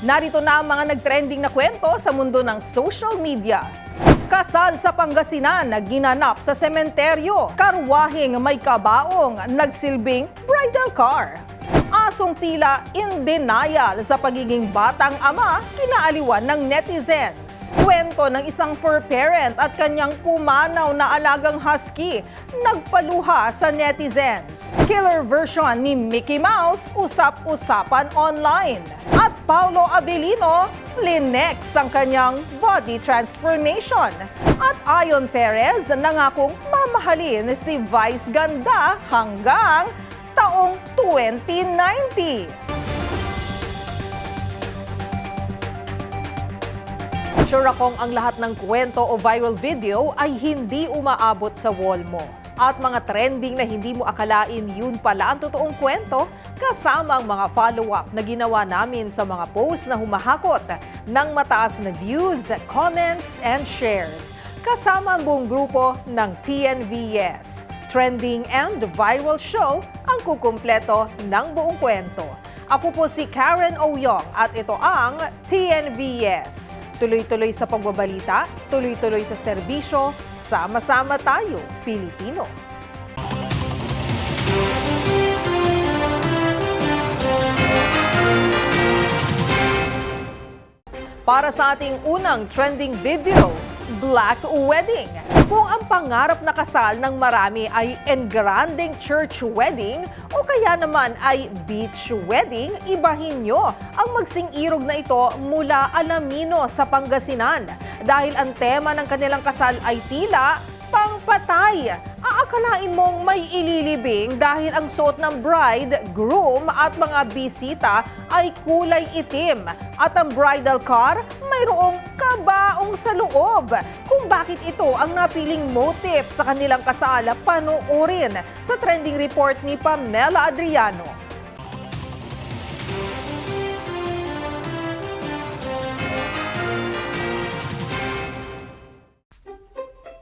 Narito na ang mga nagtrending na kwento sa mundo ng social media. Kasal sa Pangasinan na ginanap sa sementeryo. Karwahing may kabaong nagsilbing bridal car. Asong tila in denial sa pagiging batang ama, kinaaliwan ng netizens. Kwento ng isang fur parent at kanyang pumanaw na alagang husky, nagpaluha sa netizens. Killer version ni Mickey Mouse, usap-usapan online. At Paulo Abilino, flinex ang kanyang body transformation. At Ayon Perez, nangakong mamahalin si Vice Ganda hanggang taong 2090. Sure akong ang lahat ng kwento o viral video ay hindi umaabot sa wall mo. At mga trending na hindi mo akalain yun pala ang totoong kwento kasama ang mga follow-up na ginawa namin sa mga posts na humahakot ng mataas na views, comments, and shares. Kasama ang buong grupo ng TNVS. Trending and Viral Show ang kukumpleto ng buong kwento. Ako po si Karen Oyong at ito ang TNVS. Tuloy-tuloy sa pagbabalita, tuloy-tuloy sa serbisyo, sama-sama tayo, Pilipino. Para sa ating unang trending video, Black Wedding. Kung ang pangarap na kasal ng marami ay engranding church wedding o kaya naman ay beach wedding, ibahin nyo ang magsing-irog na ito mula Alamino sa Pangasinan. Dahil ang tema ng kanilang kasal ay tila pangpatay. Aakalain mong may ililibing dahil ang suot ng bride, groom at mga bisita ay kulay itim at ang bridal car mayroong kabaong sa loob. Kung bakit ito ang napiling motif sa kanilang kasal, panoorin sa trending report ni Pamela Adriano.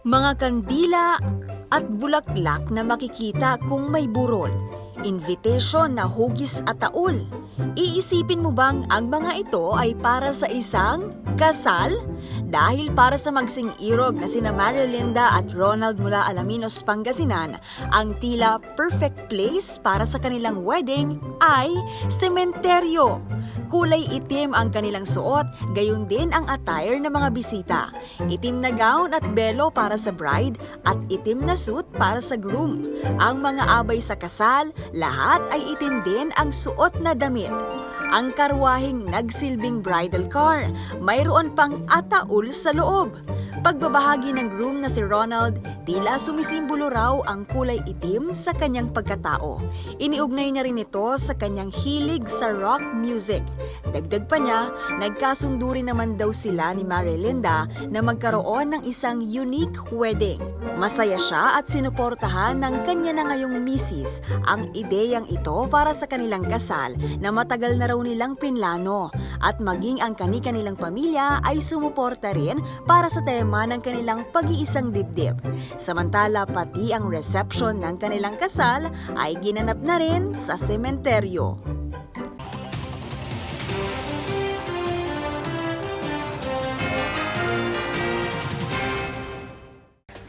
Mga kandila at bulaklak na makikita kung may burol. Invitation na hugis at taul. Iisipin mo bang ang mga ito ay para sa isang kasal? Dahil para sa magsing irog na sina Marilinda at Ronald mula Alaminos, Pangasinan, ang tila perfect place para sa kanilang wedding ay sementeryo. Kulay itim ang kanilang suot, gayon din ang attire ng mga bisita. Itim na gown at belo para sa bride at itim na suit para sa groom. Ang mga abay sa kasal, lahat ay itim din ang suot na damit. Ang karwahing nagsilbing bridal car, mayroon pang ataul sa loob. Pagbabahagi ng groom na si Ronald, tila sumisimbolo raw ang kulay itim sa kanyang pagkatao. Iniugnay niya rin ito sa kanyang hilig sa rock music. Dagdag pa niya, nagkasundo rin naman daw sila ni Marilinda na magkaroon ng isang unique wedding. Masaya siya at sinuportahan ng kanya na ngayong misis ang ideyang ito para sa kanilang kasal na matagal na raw nilang pinlano at maging ang kani-kanilang pamilya ay sumuporta rin para sa tema ng kanilang pag-iisang dibdib. Samantala pati ang reception ng kanilang kasal ay ginanap na rin sa sementeryo.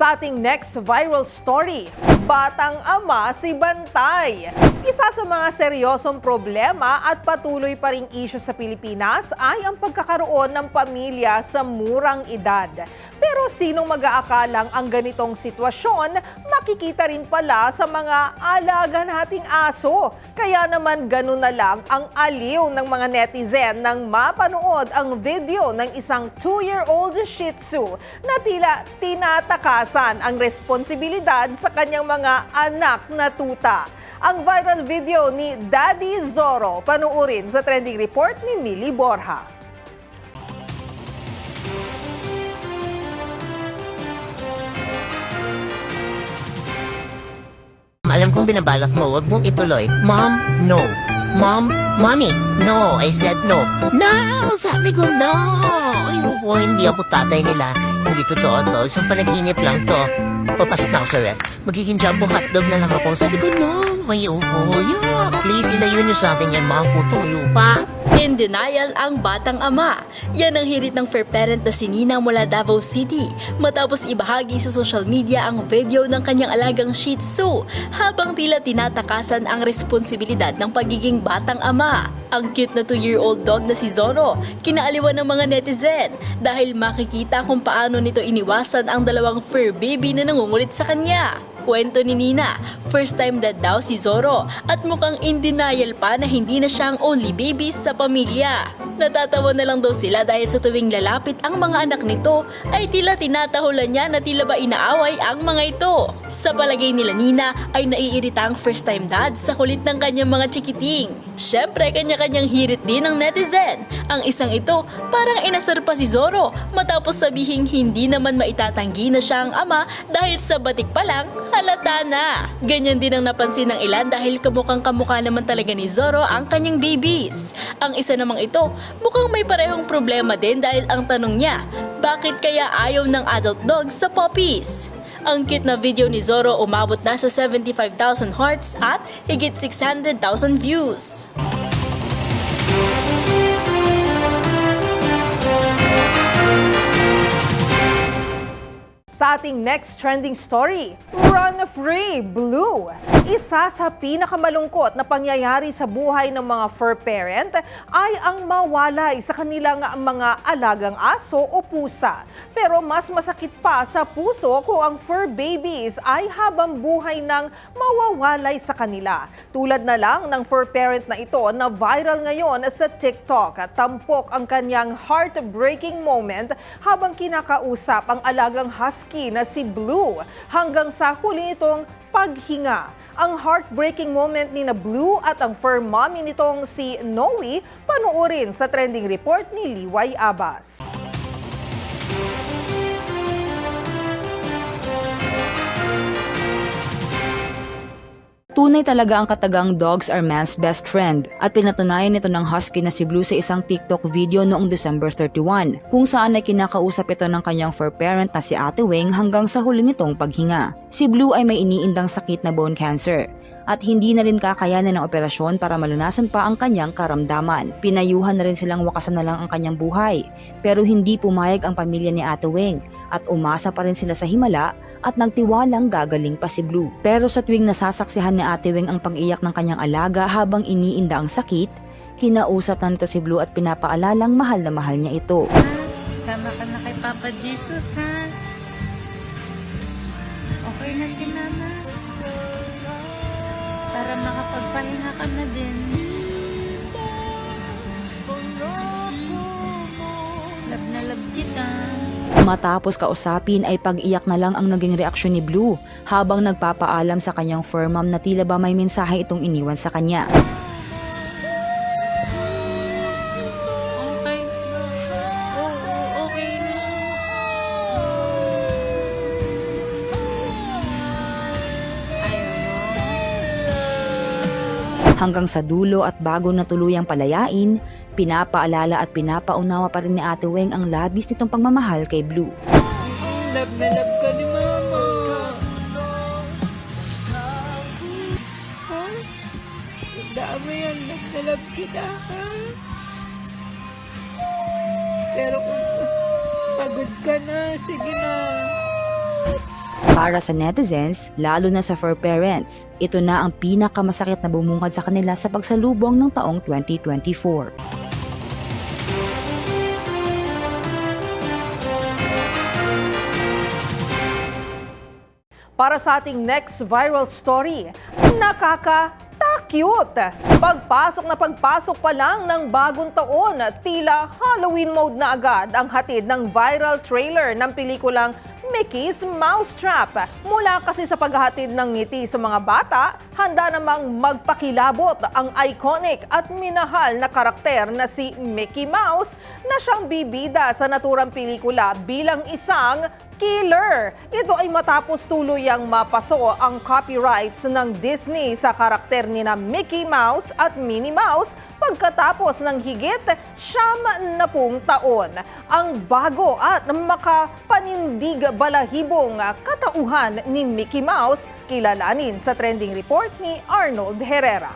Ating next viral story, Batang Ama si Bantay. Isa sa mga seryosong problema at patuloy pa ring issue sa Pilipinas ay ang pagkakaroon ng pamilya sa murang edad. Pero sinong mag-aakalang ang ganitong sitwasyon, makikita rin pala sa mga alaga nating aso. Kaya naman ganun na lang ang aliw ng mga netizen nang mapanood ang video ng isang 2-year-old Shih Tzu na tila tinatakasan ang responsibilidad sa kanyang mga anak na tuta. Ang viral video ni Daddy Zorro panuorin sa trending report ni Millie Borja. Alam kong binabalak mo, wag mong ituloy. Mom, no. Mom, mommy, no. I said no. No! Sabi ko no! Ayoko, hindi ako tatay nila. Hindi totoo to. Isang panaginip lang to. Papasok na ako sa ref. Magiging jumbo hotdog na lang ako. Sabi ko no. Ayoko. Yeah, please, ilayo niyo sa akin yan, mga putong lupa. In denial ang batang ama. Yan ang hirit ng fair parent na si Nina mula Davao City matapos ibahagi sa social media ang video ng kanyang alagang Shih Tzu habang tila tinatakasan ang responsibilidad ng pagiging batang ama. Ang cute na 2-year-old dog na si Zoro, kinaaliwan ng mga netizen dahil makikita kung paano nito iniwasan ang dalawang fur baby na nangungulit sa kanya. Kwento ni Nina, first time dad daw si Zoro at mukhang in denial pa na hindi na siya ang only baby sa pamilya. Natatawa na lang daw sila dahil sa tuwing lalapit ang mga anak nito ay tila tinatahulan niya na tila ba inaaway ang mga ito. Sa palagay nila Nina ay naiirita ang first time dad sa kulit ng kanyang mga chikiting. Siyempre kanya-kanyang hirit din ng netizen. Ang isang ito parang inasar pa si Zoro matapos sabihing hindi naman maitatanggi na siya ang ama dahil sa batik pa lang halata na. Ganyan din ang napansin ng ilan dahil kamukhang kamukha naman talaga ni Zoro ang kanyang babies. Ang isa namang ito, mukhang may parehong problema din dahil ang tanong niya, bakit kaya ayaw ng adult dog sa puppies? Ang cute na video ni Zoro umabot na sa 75,000 hearts at higit 600,000 views. Sa ating next trending story, Run Free Blue. Isa sa pinakamalungkot na pangyayari sa buhay ng mga fur parent ay ang mawalay sa kanilang mga alagang aso o pusa. Pero mas masakit pa sa puso kung ang fur babies ay habang buhay nang mawawalay sa kanila. Tulad na lang ng fur parent na ito na viral ngayon sa TikTok. Tampok ang kanyang heartbreaking moment habang kinakausap ang alagang husky na si Blue hanggang sa huli nitong paghinga. Ang heartbreaking moment ni na Blue at ang fur mommy nitong si Noe panoorin sa trending report ni Liway Abbas. Tunay talaga ang katagang dogs are man's best friend at pinatunayan nito ng husky na si Blue sa isang TikTok video noong December 31 kung saan ay kinakausap ito ng kanyang fur parent na si Ate Wing hanggang sa huli nitong paghinga. Si Blue ay may iniindang sakit na bone cancer at hindi na rin kakayanan ng operasyon para malunasan pa ang kanyang karamdaman. Pinayuhan na rin silang wakasan na lang ang kanyang buhay pero hindi pumayag ang pamilya ni Ate Wing at umasa pa rin sila sa himala at nagtiwalang gagaling pa si Blue. Pero sa tuwing nasasaksihan ni Ate Wing ang pag-iyak ng kanyang alaga habang iniinda ang sakit, kinausap na nito si Blue at pinapaalalang mahal na mahal niya ito. Sama ka na kay Papa Jesus, ha? Okay na si Mama. Para makapagpahinga ka na din. Love na love kita. Matapos kausapin ay pag-iyak na lang ang naging reaksyon ni Blue habang nagpapaalam sa kanyang fur mom na tila ba may mensahe itong iniwan sa kanya. Hanggang sa dulo at bago na tuluyang palayain, pinapaalala at pinapaunawa pa rin ni Ate Weng ang labis nitong pagmamahal kay Blue. Love na love ka ni Mama. Mo yan, love na love kita, ha? Pero kung pagod ka na, sige na. Para sa netizens, lalo na sa fur parents, ito na ang pinakamasakit na bumungad sa kanila sa pagsalubong ng taong 2024. Para sa ating next viral story, nakaka cute. Pagpasok na pagpasok pa lang ng bagong taon, tila Halloween mode na agad ang hatid ng viral trailer ng pelikulang Mickey's Mousetrap. Mula kasi sa paghahatid ng ngiti sa mga bata, handa namang magpakilabot ang iconic at minahal na karakter na si Mickey Mouse na siyang bibida sa naturang pelikula bilang isang killer. Ito ay matapos tuluyang mapaso ang copyrights ng Disney sa karakter ni na Mickey Mouse at Minnie Mouse pagkatapos ng higit siyam na pung taon. Ang bago at makapanindig balahibong katauhan ni Mickey Mouse kilalanin sa trending report ni Arnold Herrera.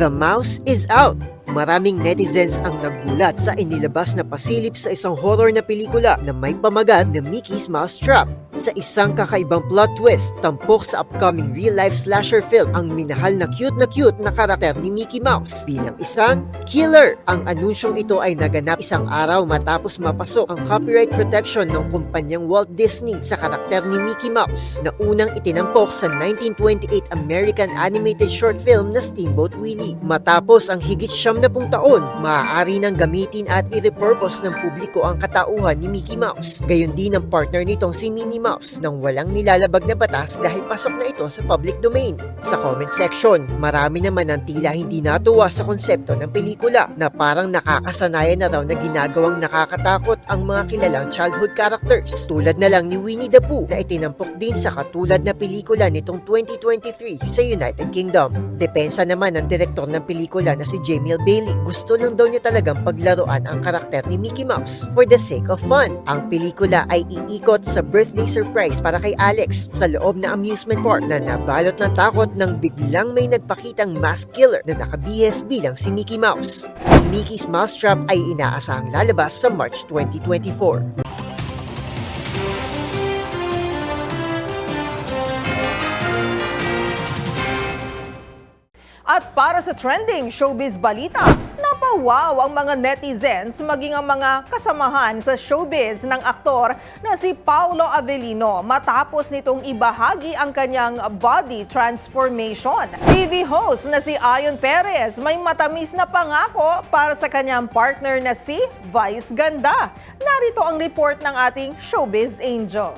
The mouse is out. Maraming netizens ang naggulat sa inilabas na pasilip sa isang horror na pelikula na may pamagat na Mickey's Mousetrap. Sa isang kakaibang plot twist, tampok sa upcoming real-life slasher film ang minahal na cute na cute na karakter ni Mickey Mouse bilang isang killer. Ang anunsyong ito ay naganap isang araw matapos mapasok ang copyright protection ng kumpanyang Walt Disney sa karakter ni Mickey Mouse na unang itinampok sa 1928 American animated short film na Steamboat Willie. Matapos ang higit siyam na pung taon, maaari nang gamitin at i-repurpose ng publiko ang katauhan ni Mickey Mouse. Gayon din ang partner nitong si Minnie Mouse nang walang nilalabag na batas dahil pasok na ito sa public domain. Sa comment section, marami naman ang tila hindi natuwa sa konsepto ng pelikula na parang nakakasanayan na raw na ginagawang nakakatakot ang mga kilalang childhood characters. Tulad na lang ni Winnie the Pooh na itinampok din sa katulad na pelikula nitong 2023 sa United Kingdom. Depensa naman ng direktor ng pelikula na si Jamie Bailey. Gusto lang daw niya talagang paglaruan ang karakter ni Mickey Mouse for the sake of fun. Ang pelikula ay iikot sa birthday surprise para kay Alex sa loob na amusement park na nabalot ng takot nang biglang may nagpakitang mask killer na nakabihis bilang si Mickey Mouse. Mickey's Mousetrap ay inaasahang lalabas sa March 2024. At para sa trending showbiz balita, napawaw ang mga netizens maging ang mga kasamahan sa showbiz ng aktor na si Paolo Avellino matapos nitong ibahagi ang kanyang body transformation. TV host na si Ayon Perez may matamis na pangako para sa kanyang partner na si Vice Ganda. Narito ang report ng ating showbiz angel.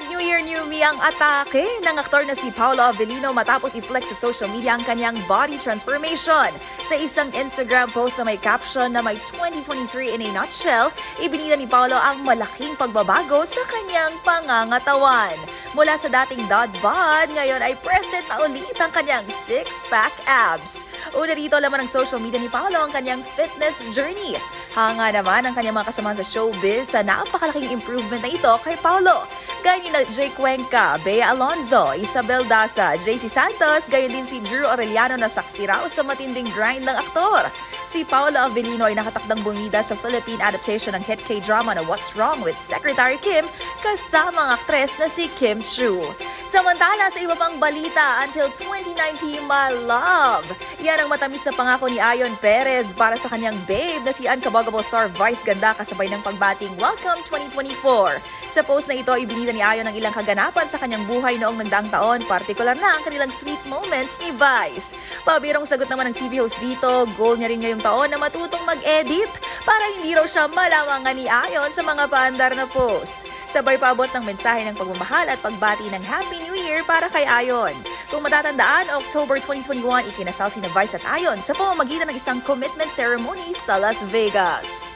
Hashtag New Year New Me ang atake ng aktor na si Paolo Avellino matapos i-flex sa social media ang kanyang body transformation. Sa isang Instagram post na may caption na may 2023 in a nutshell, ibinida ni Paolo ang malaking pagbabago sa kanyang pangangatawan. Mula sa dating dad bod, ngayon ay present na ulit ang kanyang six-pack abs. Una rito laman ng social media ni Paolo ang kanyang fitness journey. Hanga naman ang kanyang mga kasamahan sa showbiz sa napakalaking improvement na ito kay Paolo. Gaya ni na Jay Cuenca, Bea Alonzo, Isabel Daza, JC Santos, gayon din si Drew Aureliano na saksi raw sa matinding grind ng aktor. Si Paolo Avellino ay nakatakdang bumida sa Philippine adaptation ng hit K-drama na What's Wrong with Secretary Kim kasama ang aktres na si Kim Chu. Samantala sa iba pang balita, until 2019, my love. Yan ang matamis na pangako ni Ayon Perez para sa kanyang babe na si Unkaboggable star Vice Ganda kasabay ng pagbating Welcome 2024. Sa post na ito, ibinida ni Ayon ang ilang kaganapan sa kanyang buhay noong nagdaang taon, partikular na ang kanilang sweet moments ni Vice. Pabirong sagot naman ng TV host dito, goal niya rin ngayong taon na matutong mag-edit para hindi raw siya malamangan ni Ayon sa mga paandar na post. Sabay paabot ng mensahe ng pagmamahal at pagbati ng Happy New Year para kay Ayon. Kung matatandaan, October 2021, ikinasal si na Vice at Ayon sa pamamagitan ng isang commitment ceremony sa Las Vegas.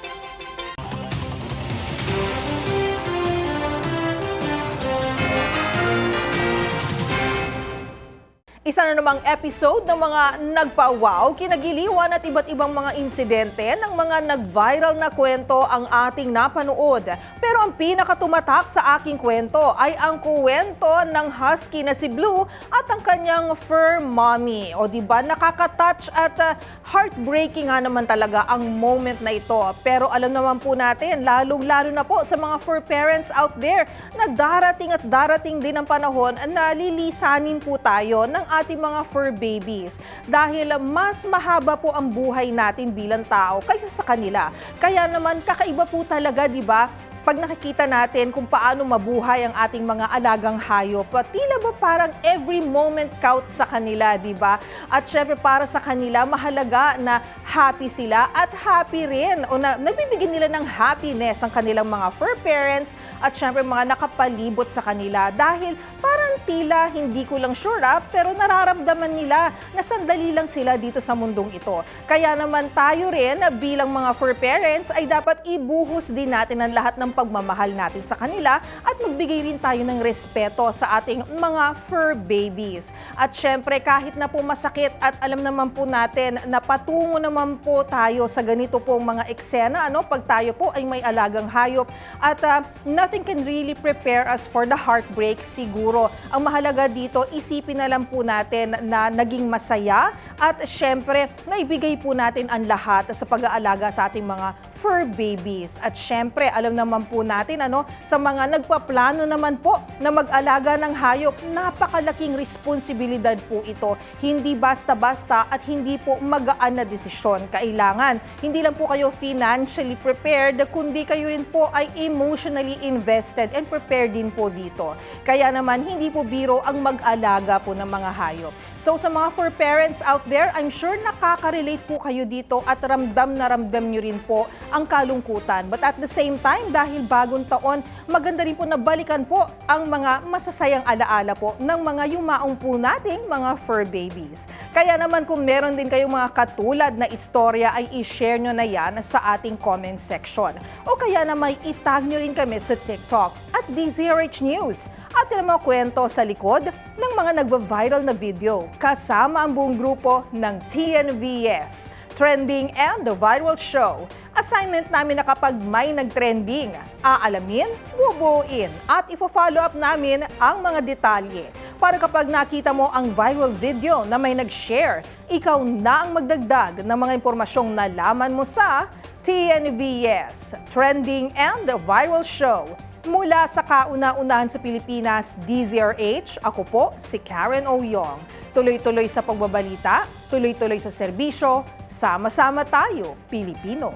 Isa na namang episode ng mga nagpa-wow, kinagiliwan at iba't ibang mga insidente ng mga nag-viral na kwento ang ating napanood. Pero ang pinakatumatak sa aking kwento ay ang kwento ng husky na si Blue at ang kanyang fur mommy. O di ba nakaka-touch at uh, heartbreaking nga naman talaga ang moment na ito. Pero alam naman po natin, lalong-lalo na po sa mga fur parents out there na darating at darating din ang panahon na lilisanin po tayo ng ating mga fur babies dahil mas mahaba po ang buhay natin bilang tao kaysa sa kanila. Kaya naman kakaiba po talaga, 'di ba? Pag nakikita natin kung paano mabuhay ang ating mga alagang hayop, tila ba parang every moment counts sa kanila, di ba? At syempre para sa kanila, mahalaga na happy sila at happy rin o na, nabibigyan nila ng happiness ang kanilang mga fur parents at syempre mga nakapalibot sa kanila dahil parang tila hindi ko lang sure ah, pero nararamdaman nila na sandali lang sila dito sa mundong ito. Kaya naman tayo rin bilang mga fur parents ay dapat ibuhos din natin ang lahat ng pagmamahal natin sa kanila at magbigay rin tayo ng respeto sa ating mga fur babies. At syempre kahit na po masakit at alam naman po natin na patungo naman po tayo sa ganito pong mga eksena ano pag tayo po ay may alagang hayop at ah, nothing can really prepare us for the heartbreak siguro. Ang mahalaga dito isipin na lang po natin na naging masaya at syempre naibigay po natin ang lahat sa pag-aalaga sa ating mga fur babies. At syempre, alam naman po natin ano, sa mga nagpaplano naman po na mag-alaga ng hayop, napakalaking responsibilidad po ito. Hindi basta-basta at hindi po magaan na desisyon. Kailangan, hindi lang po kayo financially prepared, kundi kayo rin po ay emotionally invested and prepared din po dito. Kaya naman, hindi po biro ang mag-alaga po ng mga hayop. So sa mga fur parents out there, I'm sure nakaka-relate po kayo dito at ramdam na ramdam nyo rin po ang kalungkutan. But at the same time, dahil bagong taon, maganda rin po na balikan po ang mga masasayang alaala po ng mga yumaong po nating mga fur babies. Kaya naman kung meron din kayong mga katulad na istorya ay i-share nyo na yan sa ating comment section. O kaya naman itag nyo rin kami sa TikTok at DZRH News at yan ang mga kwento sa likod ng mga nagva-viral na video kasama ang buong grupo ng TNVS, Trending and The Viral Show. Assignment namin na kapag may nag-trending, aalamin, bubuuin at ifo-follow up namin ang mga detalye. Para kapag nakita mo ang viral video na may nag-share, ikaw na ang magdagdag ng mga impormasyong nalaman mo sa TNVS, Trending and The Viral Show. Mula sa kauna-unahan sa Pilipinas, DZRH, ako po si Karen Oyong. Tuloy-tuloy sa pagbabalita, tuloy-tuloy sa serbisyo, sama-sama tayo, Pilipino.